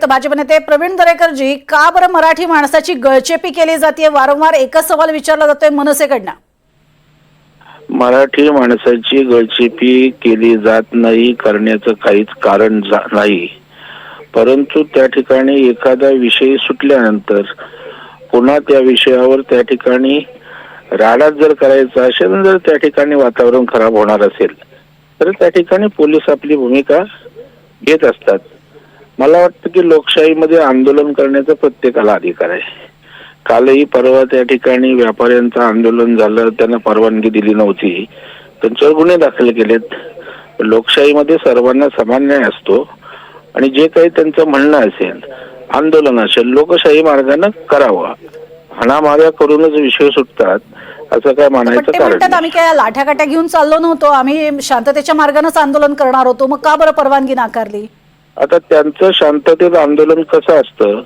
तर भाजप नेते प्रवीण दरेकरजी का बरं मराठी माणसाची गळचेपी केली जाते वारंवार एकच सवाल विचारला जातोय मनसेकडनं. मराठी माणसाची गळचेपी केली जात नाही करण्याचं काहीच कारण नाही. परंतु त्या ठिकाणी एखादा विषय सुटल्यानंतर पुन्हा त्या विषयावर त्या ठिकाणी राडात जर करायचा असेल जर त्या ठिकाणी वातावरण खराब होणार असेल तर त्या ठिकाणी पोलीस आपली भूमिका घेत असतात. मला वाटतं की लोकशाहीमध्ये आंदोलन करण्याचा प्रत्येकाला अधिकार आहे. कालही परवा त्या ठिकाणी व्यापाऱ्यांचं आंदोलन झालं त्यांना परवानगी दिली नव्हती. त्यांच्यावर गुन्हे दाखल केलेत. लोकशाहीमध्ये सर्वांना समान न्याय असतो. आणि जे काही त्यांचं म्हणणं असेल आंदोलन असेल लोकशाही मार्गाने करावं. हाणामाऱ्या करूनच विषय सुटतात असं काय म्हणायचं कारण म्हणतात. आम्ही काय लाठ्याकाट्या घेऊन चाललो नव्हतो. आम्ही शांततेच्या मार्गानेच आंदोलन करणार होतो. मग का बरं परवानगी नाकारली? आता त्यांचं शांततेत आंदोलन कसं असतं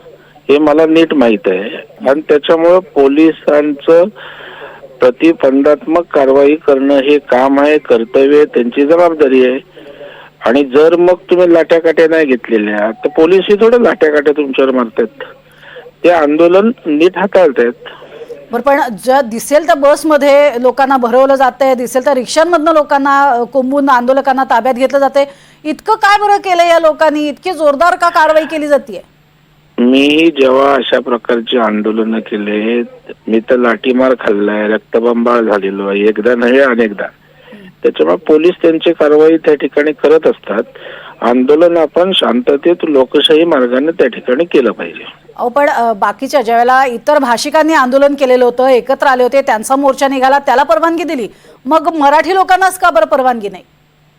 हे मला नीट माहीत आहे. आणि त्याच्यामुळं पोलिसांचं प्रतिबंधात्मक कारवाई करणं हे काम आहे कर्तव्य आहे त्यांची जबाबदारी आहे. आणि जर मग तुम्ही लाट्याकाट्या नाही घेतलेल्या तर पोलिसही थोडं लाट्याकाट्या तुमच्यावर मारतात. ते आंदोलन नीट हाताळतात. बरं पण ज्या दिसेल त्या बसमध्ये लोकांना भरवलं जातंय दिसेल त्या रिक्षांमधनं लोकांना अ, कोंबून आंदोलकांना ताब्यात घेतलं जाते इतकं काय बरं केलं या लोकांनी? इतकी जोरदार का कारवाई केली जाते मी जेव्हा अशा प्रकारची आंदोलन केले मी तर लाठीमार खाल्लाय रक्तबंबाळ झालेलो आहे एकदा नव्हे अनेकदा. त्याच्यामुळे पोलीस त्यांची कारवाई त्या ठिकाणी करत असतात. आंदोलन आपण शांततेत लोकशाही मार्गाने त्या ठिकाणी केलं पाहिजे. अहो पण बाकीच्या ज्यावेळेला इतर भाषिकांनी आंदोलन केलेलं होतं एकत्र आले होते त्यांचा मोर्चा निघाला त्याला परवानगी दिली. मग मराठी लोकांनाच का बरं परवानगी नाही?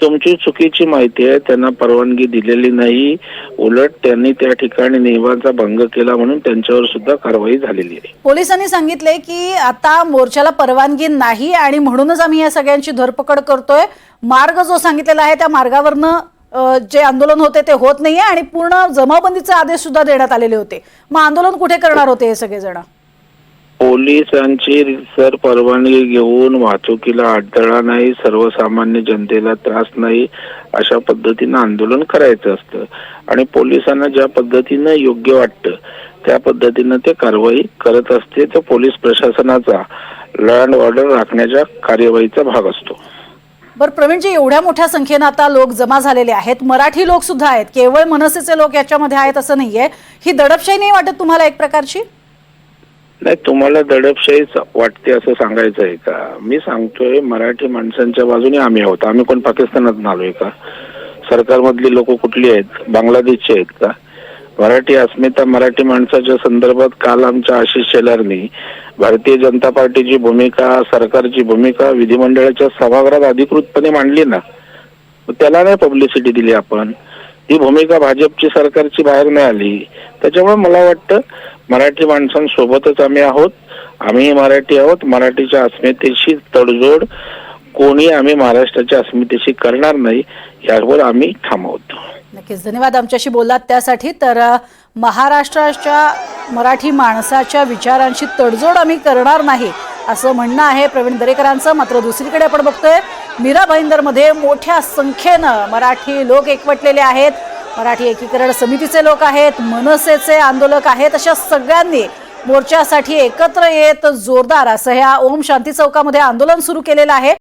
तुमची चुकीची माहिती आहे त्यांना परवानगी दिलेली नाही. उलट त्यांनी त्या ठिकाणी नियमांचा भंग केला म्हणून त्यांच्यावर सुद्धा कारवाई झालेली आहे. पोलिसांनी सांगितले की आता मोर्चाला परवानगी नाही आणि म्हणूनच आम्ही या सगळ्यांची धरपकड करतोय. मार्ग जो सांगितलेला आहे त्या मार्गावरनं जे आंदोलन होते ते होत नाहीये आणि पूर्ण जमावबंदीचे आदेश सुद्धा देण्यात आलेले होते. मग आंदोलन कुठे करणार होते हे सगळेजण पोलिसांची सर परवानगी घेऊन वाहतुकीला अडथळा नाही सर्वसामान्य जनतेला त्रास नाही अशा पद्धतीनं आंदोलन करायचं असतं. आणि पोलिसांना ज्या पद्धतीनं योग्य वाटतं त्या पद्धतीनं ते कारवाई करत असते. तो पोलीस प्रशासनाचा लँड ऑर्डर राखण्याच्या कार्यवाहीचा भाग असतो. बरं प्रवीणजी एवढ्या मोठ्या संख्येनं आता लोक जमा झालेले आहेत. मराठी लोक सुद्धा आहेत. केवळ मनसेचे लोक याच्यामध्ये आहेत असं नाहीये. ही दडपशाही नाही वाटत तुम्हाला एक प्रकारची? नाही तुम्हाला दडपशाहीच वाटते असं सांगायचं आहे का? मी सांगतोय मराठी माणसांच्या बाजूने आम्ही आहोत. आम्ही कोण पाकिस्तानात आलोय का? सरकारमधली लोक कुठली आहेत? बांगलादेशची आहेत का? मराठी अस्मिता मराठी माणसाच्या संदर्भात काल आमच्या आशिष शेलारनी भारतीय जनता पार्टीची भूमिका सरकारची भूमिका विधिमंडळाच्या सभागृहात अधिकृतपणे मांडली ना. त्याला नाही पब्लिसिटी दिली आपण. ही भूमिका भाजपची सरकारची बाहेर नाही आली. त्याच्यामुळे मला वाटतं मराठी माणसांसोबतच आम्ही आहोत. आम्ही मराठी आहोत. मराठीच्या अस्मितेशी तडजोड कोणी आम्ही महाराष्ट्राच्या अस्मितेशी करणार नाही. यावर आम्ही थांबवतो नक्कीच. धन्यवाद आमच्याशी बोललात त्यासाठी. तर महाराष्ट्राच्या मराठी माणसाच्या विचारांशी तडजोड आम्ही करणार नाही असं म्हणणं आहे प्रवीण दरेकरांचं. मात्र दुसरीकडे आपण बघतोय मीरा भाईंदरमध्ये मोठ्या संख्येनं मराठी लोक एकवटलेले आहेत. मराठी एकीकरण समितीचे लोक आहेत मनसेचे आंदोलक आहेत अशा सगळ्यांनी मोर्चासाठी एकत्र येत जोरदार असं ह्या ओम शांती चौकामध्ये आंदोलन सुरू केलेलं आहे.